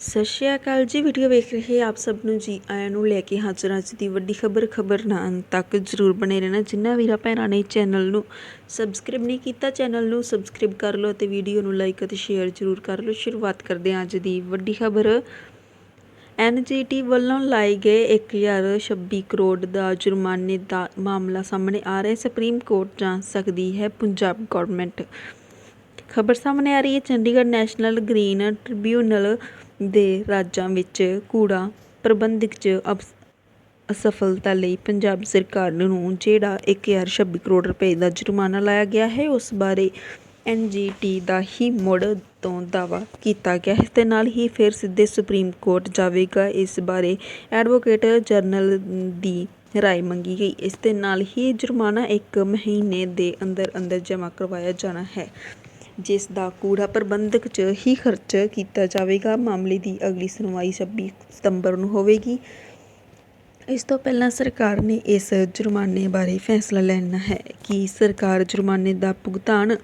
ਸਤਿ ਸ਼੍ਰੀ ਅਕਾਲ ਜੀ ਵੀਡੀਓ ਵੇਖ ਰਹੇ ਆਪ ਸਭ ਨੂੰ ਜੀ, ਆਇਆਂ ਨੂੰ ਲੈ ਕੇ ਹਾਜ਼ਰ ਅੱਜ ਦੀ ਵੱਡੀ ਖਬਰ ਖਬਰ ਨਾ ਤੱਕ ਜ਼ਰੂਰ ਬਣੇ ਰਹਿਣਾ ਜਿਨ੍ਹਾਂ ਵੀਰਾਂ ਭੈਣਾਂ ਨੇ ਚੈਨਲ ਨੂੰ ਸਬਸਕ੍ਰਾਈਬ ਨਹੀਂ ਕੀਤਾ ਚੈਨਲ ਨੂੰ ਸਬਸਕ੍ਰਾਈਬ ਕਰ ਲਓ ਅਤੇ ਵੀਡੀਓ ਨੂੰ ਲਾਈਕ ਅਤੇ ਸ਼ੇਅਰ ਜ਼ਰੂਰ ਕਰ ਲਓ। ਸ਼ੁਰੂਆਤ ਕਰਦੇ ਹਾਂ ਅੱਜ ਦੀ ਵੱਡੀ ਖਬਰ। ਐਨਜੀਟੀ ਵੱਲੋਂ ਲਾਏ ਗਏ 1026 ਕਰੋੜ ਦਾ ਜੁਰਮਾਨੇ ਦਾ ਮਾਮਲਾ ਸਾਹਮਣੇ ਆ ਰਿਹਾ ਸੁਪਰੀਮ ਕੋਰਟ ਜਾਂਚ ਸਕਦੀ ਹੈ ਪੰਜਾਬ ਗਵਰਨਮੈਂਟ ਖਬਰ ਸਾਹਮਣੇ ਆ ਰਹੀ ਹੈ, ਚੰਡੀਗੜ੍ਹ ਨੈਸ਼ਨਲ ਗ੍ਰੀਨ ਟ੍ਰਿਬਿਊਨਲ ਦੇ ਰਾਜਾਂ ਵਿੱਚ ਕੂੜਾ ਪ੍ਰਬੰਧਕ 'ਚ ਅਫ- ਅਸਫਲਤਾ ਲਈ ਪੰਜਾਬ ਸਰਕਾਰ ਨੂੰ ਜਿਹੜਾ 1026 ਕਰੋੜ ਰੁਪਏ ਦਾ ਜੁਰਮਾਨਾ ਲਾਇਆ ਗਿਆ ਹੈ, ਉਸ ਬਾਰੇ ਐਨਜੀਟੀ ਦਾ ਹੀ ਮੁੜ ਤੋਂ ਦਾਅਵਾ ਕੀਤਾ ਗਿਆ ਇਸ ਦੇ ਨਾਲ ਹੀ ਫਿਰ ਸਿੱਧੇ ਸੁਪਰੀਮ ਕੋਰਟ ਜਾਵੇਗਾ, ਇਸ ਬਾਰੇ ਐਡਵੋਕੇਟ ਜਨਰਲ ਦੀ ਰਾਏ ਮੰਗੀ ਗਈ, ਇਸ ਦੇ ਨਾਲ ਹੀ ਜੁਰਮਾਨਾ ਇੱਕ ਮਹੀਨੇ ਦੇ ਅੰਦਰ ਅੰਦਰ ਜਮ੍ਹਾਂ ਕਰਵਾਇਆ ਜਾਣਾ ਹੈ। ਜਿਸ ਦਾ ਕੂੜਾ ਪ੍ਰਬੰਧਕ 'ਚ ਹੀ ਖਰਚ ਕੀਤਾ ਜਾਵੇਗਾ। ਮਾਮਲੇ ਦੀ ਅਗਲੀ ਸੁਣਵਾਈ 26 ਸਤੰਬਰ ਨੂੰ ਹੋਵੇਗੀ। ਇਸ ਤੋਂ ਪਹਿਲਾਂ ਸਰਕਾਰ ਨੇ ਇਸ ਜੁਰਮਾਨੇ ਬਾਰੇ ਫੈਸਲਾ ਲੈਣਾ ਹੈ ਕਿ ਸਰਕਾਰ ਜੁਰਮਾਨੇ ਦਾ ਭੁਗਤਾਨ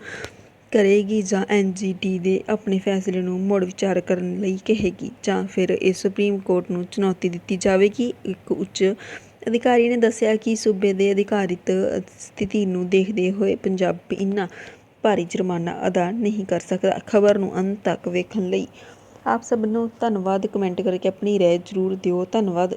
ਕਰੇਗੀ ਜਾਂ ਐਨਜੀਟੀ ਦੇ ਆਪਣੇ ਫੈਸਲੇ ਨੂੰ ਮੁੜ ਵਿਚਾਰ ਕਰਨ ਲਈ ਕਹੇਗੀ ਜਾਂ ਫਿਰ ਇਹ ਸੁਪਰੀਮ ਕੋਰਟ ਨੂੰ ਚੁਣੌਤੀ ਦਿੱਤੀ ਜਾਵੇਗੀ। ਇੱਕ ਉੱਚ ਅਧਿਕਾਰੀ ਨੇ ਦੱਸਿਆ ਕਿ ਸੂਬੇ ਦੇ ਅਧਿਕਾਰਿਤ ਸਥਿਤੀ ਨੂੰ ਦੇਖਦੇ ਹੋਏ ਪੰਜਾਬ ਇੰਨਾ ਭਾਰੀ ਜੁਰਮਾਨਾ ਅਦਾ ਨਹੀਂ ਕਰ ਸਕਦਾ। ਖਬਰ ਨੂੰ ਅੰਤ ਤੱਕ ਵੇਖਣ ਲਈ ਆਪ ਸਭ ਨੂੰ ਧੰਨਵਾਦ। ਕਮੈਂਟ ਕਰਕੇ ਆਪਣੀ ਰਾਏ ਜ਼ਰੂਰ ਦਿਓ। ਧੰਨਵਾਦ।